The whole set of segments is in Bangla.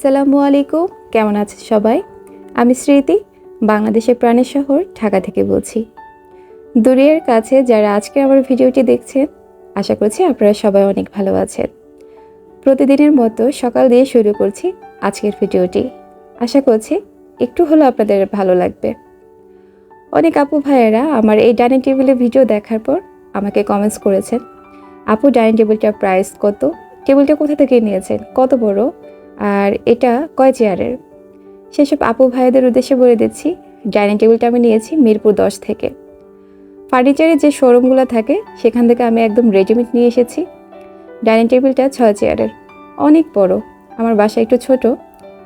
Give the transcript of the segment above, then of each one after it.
আসসালামু আলাইকুম। কেমন আছে সবাই? আমি স্মৃতি, বাংলাদেশের প্রাণের শহর ঢাকা থেকে বলছি। দূরের কাছে যারা আজকে আমার ভিডিওটি দেখছেন, আশা করছি আপনারা সবাই অনেক ভালো আছেন। প্রতিদিনের মতো সকাল দিয়ে শুরু করছি আজকের ভিডিওটি। আশা করছি একটু হলেও আপনাদের ভালো লাগবে। অনেক আপু ভাইয়েরা আমার এই ডাইনিং টেবিলের ভিডিও দেখার পর আমাকে কমেন্টস করেছেন, আপু, ডাইনিং টেবিলটার প্রাইস কত? টেবিলটা কোথা থেকে নিয়েছেন? কত বড়? আর এটা কয় চেয়ারের? সেসব আপু ভাইদের উদ্দেশ্যে বলে দিচ্ছি, ডাইনিং টেবিলটা আমি নিয়েছি মিরপুর দশ থেকে। ফার্নিচারের যে শোরুমগুলো থাকে, সেখান থেকে আমি একদম রেডিমেড নিয়ে এসেছি। ডাইনিং টেবিলটা ছয় চেয়ারের। অনেক বড়, আমার বাসা একটু ছোট,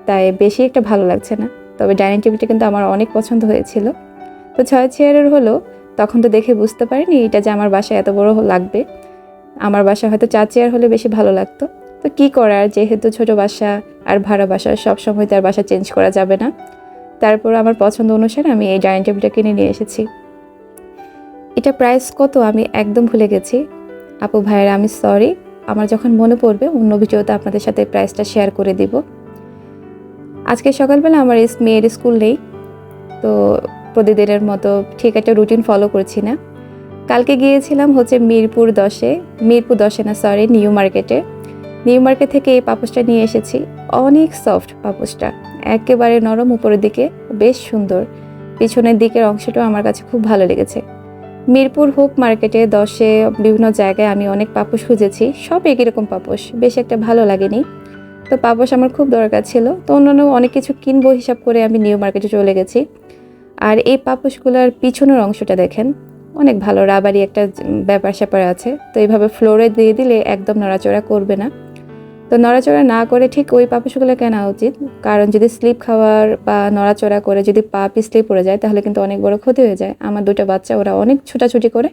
তাই বেশি একটা ভালো লাগছে না। তবে ডাইনিং টেবিলটা কিন্তু আমার অনেক পছন্দ হয়েছিল। তো ছয় চেয়ারের হলো, তখন তো দেখে বুঝতে পারিনি এটা যে আমার বাসায় এত বড় লাগবে। আমার বাসা হয়তো চার চেয়ার হলে বেশি ভালো লাগতো। তো কি করার? যেহেতু ছোট বাসা আর ভাড়া বাসা, সব সময় তার বাসা চেঞ্জ করা যাবে না। তারপর আমার পছন্দ অনুসারে আমি এই ডাইনিং টেবিলটা কিনে নিয়ে এসেছি। এটা প্রাইস কত আমি একদম ভুলে গেছি। আপু ভাইয়েরা, আমি সরি আমার যখন মনে পড়বে, অন্য ভিডিওতে আপনাদের সাথে প্রাইসটা শেয়ার করে দিব। আজকে সকালবেলা আমার মেয়ের স্কুল নেই, তো প্রতিদিনের মতো ঠিক একটা রুটিন ফলো করছি না। কালকে গিয়েছিলাম হচ্ছে মিরপুর দশে মিরপুর দশে না সরি নিউ মার্কেটে। নিউ মার্কেট থেকে এই পাপোশটা নিয়ে এসেছি। অনেক সফট পাপোশটা। একেবারে নরম উপরের দিকে, বেশ সুন্দর। পিছনের দিকের অংশটাও আমার কাছে খুব ভালো লেগেছে। মিরপুর হোপ মার্কেটে, দশে, বিভিন্ন জায়গায় আমি অনেক পাপোশ খুঁজেছি। সব একই রকম পাপোশ, বেশ একটা ভালো লাগেনি। তো পাপোশ আমার খুব দরকার ছিল। তো অন্যান্য অনেক কিছু কিনবো হিসাব করে আমি নিউ মার্কেটে চলে গেছি। আর এই পাপোশগুলোর পিছনের অংশটা দেখেন, অনেক ভালো রাবারি একটা ব্যাপার স্যাপার আছে। তো এইভাবে ফ্লোরে দিয়ে দিলে একদম নড়াচড়া করবে না। তো নড়াচড়া না করে ঠিক ওই পাপোশগুলো কেনা উচিত। কারণ যদি স্লিপ খাওয়ার বা নড়াচড়া করে যদি পা পিছলে পড়ে যায়, তাহলে কিন্তু অনেক বড় ক্ষতি হয়ে যায়। আমার দুটো বাচ্চা, ওরা অনেক ছোটাছুটি করে।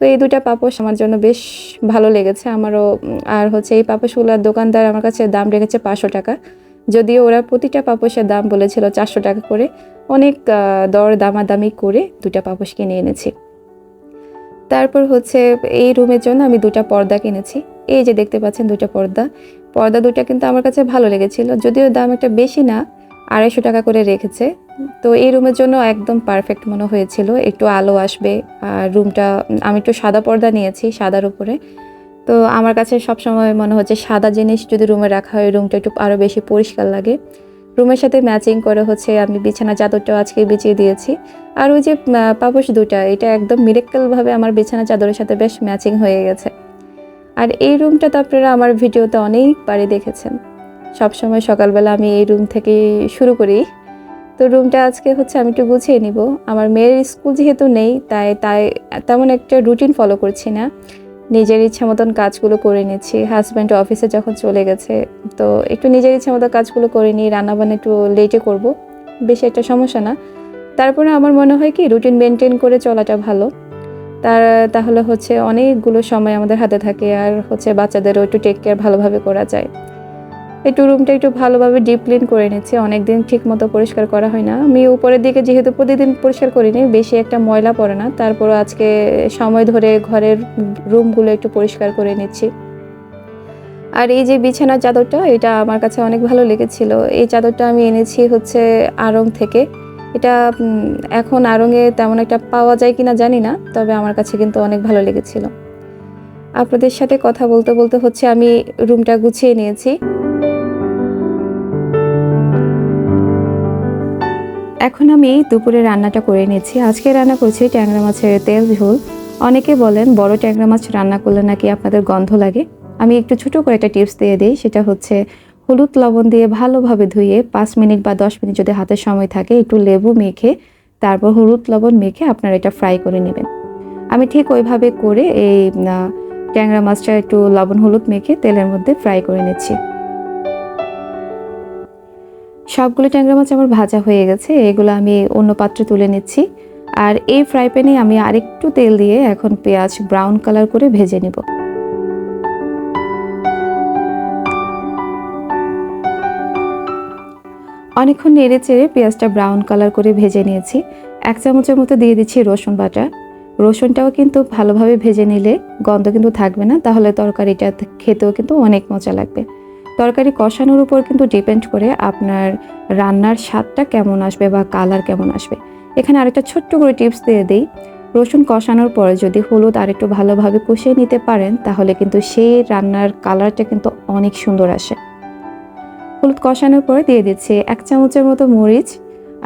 তো এই দুটা পাপোশ আমার জন্য বেশ ভালো লেগেছে। আমারও আর হচ্ছে এই পাপোশগুলোর দোকানদার আমার কাছে দাম রেখেছে পাঁচশো টাকা। যদিও ওরা প্রতিটা পাপোশের দাম বলেছিল চারশো টাকা করে। অনেক দর দামাদামি করে দুটা পাপোশ কিনে এনেছি। তারপর হচ্ছে এই রুমের জন্য আমি দুটা পর্দা কিনেছি। এই যে দেখতে পাচ্ছেন দুটা পর্দা। পর্দা দুটা কিন্তু আমার কাছে ভালো লেগেছিল, যদিও দাম একটা বেশি না, আড়াইশো টাকা করে রেখেছে। তো এই রুমের জন্য একদম পারফেক্ট মনে হয়েছিল, একটু আলো আসবে, আর রুমটা আমি একটু সাদা পর্দা নিয়েছি সাদার উপরে। তো আমার কাছে সবসময় মনে হচ্ছে সাদা জিনিস যদি রুমে রাখা হয়, রুমটা একটু আরও বেশি পরিষ্কার লাগে। রুমের সাথে ম্যাচিং করে হচ্ছে আমি বিছানা চাদরটাও আজকে বিছিয়ে দিয়েছি। আর ওই যে পাপোশ দুটা এটা একদম মিরেক্কেলভাবে আমার বিছানা চাদরের সাথে বেশ ম্যাচিং হয়ে গেছে। আর এই রুমটা তো আপনারা আমার ভিডিওতে অনেকবারই দেখেছেন। সবসময় সকালবেলা আমি এই রুম থেকে শুরু করি। তো রুমটা আজকে হচ্ছে আমি একটু গুছিয়ে নিব। আমার মেয়ের স্কুল যেহেতু নেই, তাই তাই তেমন একটা রুটিন ফলো করছি না। নিজের ইচ্ছা মতন কাজগুলো করে নিচ্ছি। হাজব্যান্ড অফিসে যখন চলে গেছে, তো একটু নিজের ইচ্ছা মতো কাজগুলো করে নিই, রান্নাবান্না একটু লেটে করব। বেশি একটা সমস্যা না। তারপরে আমার মনে হয় কি রুটিন মেনটেন করে চলাটা ভালো। তার তাহলে হচ্ছে অনেকগুলো সময় আমাদের হাতে থাকে আর হচ্ছে বাচ্চাদেরও একটু টেক কেয়ার ভালোভাবে করা যায়। একটু রুমটা একটু ভালোভাবে ডিপ ক্লিন করে নিচ্ছি, অনেকদিন ঠিক মতো পরিষ্কার করা হয় না। আমি উপরের দিকে যেহেতু প্রতিদিন পরিষ্কার করিনি বেশি একটা ময়লা পড়ে না। তারপরও আজকে সময় ধরে ঘরের রুমগুলো একটু পরিষ্কার করে নিচ্ছি। আর এই যে বিছানার চাদরটা, এটা আমার কাছে অনেক ভালো লেগেছিল। এই চাদরটা আমি এনেছি হচ্ছে আড়ং থেকে। এটা এখন আড়ংয়ে তেমন একটা পাওয়া যায় কিনা জানি না, তবে আমার কাছে কিন্তু অনেক ভালো লেগেছিল। আপনাদের সাথে কথা বলতে বলতে হচ্ছে আমি রুমটা গুছিয়ে নিয়েছি। এখন আমি দুপুরে রান্নাটা করে নিয়েছি। আজকে রান্না করছি ট্যাংরা মাছের তেল ঝোল। অনেকে বলেন বড় ট্যাংরা মাছ রান্না করলে নাকি আপনাদের গন্ধ লাগে। আমি একটু ছোটো করে একটা টিপস দিয়ে দিই, সেটা হচ্ছে হলুদ লবণ দিয়ে ভালোভাবে ধুয়ে পাঁচ মিনিট বা দশ মিনিট যদি হাতে সময় থাকে, একটু লেবু মেখে তারপর হলুদ লবণ মেখে আপনারা এটা ফ্রাই করে নেবেন। আমি ঠিক ওইভাবে করে এই ট্যাংরা মাছটা একটু লবণ হলুদ মেখে তেলের মধ্যে ফ্রাই করে নিচ্ছি। সবগুলো ট্যাংরা মাছ আমার ভাজা হয়ে গেছে, এগুলো আমি অন্য পাত্রে তুলে নিচ্ছি। আর এই ফ্রাই প্যানে আমি আরেকটু তেল দিয়ে এখন পেঁয়াজ ব্রাউন কালার করে ভেজে নেব। অনেকক্ষণ নেড়ে চেড়ে পেঁয়াজটা ব্রাউন কালার করে ভেজে নিয়েছি। এক চামচের মতো দিয়ে দিচ্ছি রসুন বাটা। রসুনটাও কিন্তু ভালোভাবে ভেজে নিলে গন্ধ কিন্তু থাকবে না, তাহলে তরকারিটা খেতেও কিন্তু অনেক মজা লাগবে। তরকারি কষানোর উপর কিন্তু ডিপেন্ড করে আপনার রান্নার স্বাদটা কেমন আসবে বা কালার কেমন আসবে। এখানে আরেকটা ছোট্ট করে টিপস দিয়ে দিই। রসুন কষানোর পরে যদি হলুদ আর একটু ভালোভাবে কষিয়ে নিতে পারেন, তাহলে কিন্তু সেই রান্নার কালারটা কিন্তু অনেক সুন্দর আসে। হলুদ কষানোর পরে দিয়ে দিচ্ছি এক চামচের মতো মরিচ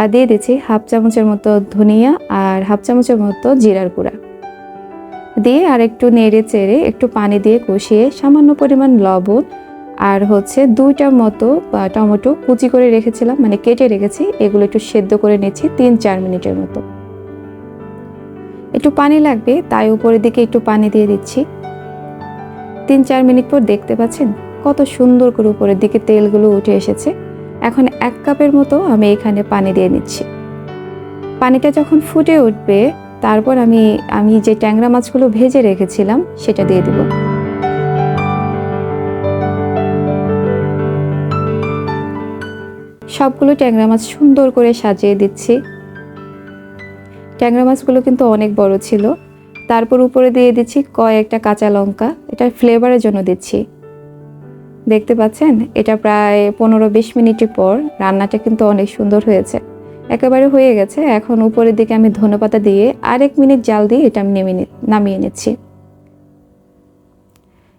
আর দিয়ে দিচ্ছি হাফ চামচের মতো ধনিয়া আর হাফ চামচের মতো জিরার গুঁড়া। দিয়ে আর একটু নেড়ে চেড়ে একটু পানি দিয়ে কষিয়ে সামান্য পরিমাণ লবণ আর হচ্ছে দুইটার মতো টমেটো কুচি করে রেখেছিলাম মানে কেটে রেখেছি, এগুলো একটু সেদ্ধ করে নিচ্ছি তিন চার মিনিটের মতো। একটু পানি লাগবে, তাই উপরের দিকে একটু পানি দিয়ে দিচ্ছি। তিন চার মিনিট পর দেখতে পাচ্ছেন? কত সুন্দর করে উপরের দিকে তেলগুলো উঠে এসেছে। এখন এক কাপের মতো আমি এখানে পানি দিয়ে নিচ্ছি। পানিটা যখন ফুটে উঠবে, তারপর আমি আমি যে ট্যাংরা মাছগুলো ভেজে রেখেছিলাম, সেটা দিয়ে দিব। সবগুলো ট্যাংরা মাছ সুন্দর করে সাজিয়ে দিচ্ছি। ট্যাংরা মাছগুলো কিন্তু অনেক বড় ছিল। তারপর উপরে দিয়ে দিচ্ছি কয়েকটা কাঁচা লঙ্কা। এটা ফ্লেভারের জন্য দিচ্ছি। দেখতে পাচ্ছেন, এটা প্রায় পনেরো বিশ মিনিটের পর রান্নাটা কিন্তু অনেক সুন্দর হয়েছে। একেবারে হয়ে গেছে। এখন উপরের দিকে আমি ধনেপাতা দিয়ে আরেক মিনিট জাল দিয়ে এটা আমি নেমে নামিয়ে নিচ্ছি।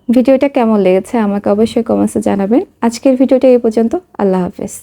ভিডিওটা কেমন লেগেছে আমাকে অবশ্যই কমেন্টসে জানাবেন। আজকের ভিডিওটা এই পর্যন্ত। আল্লাহ হাফেজ।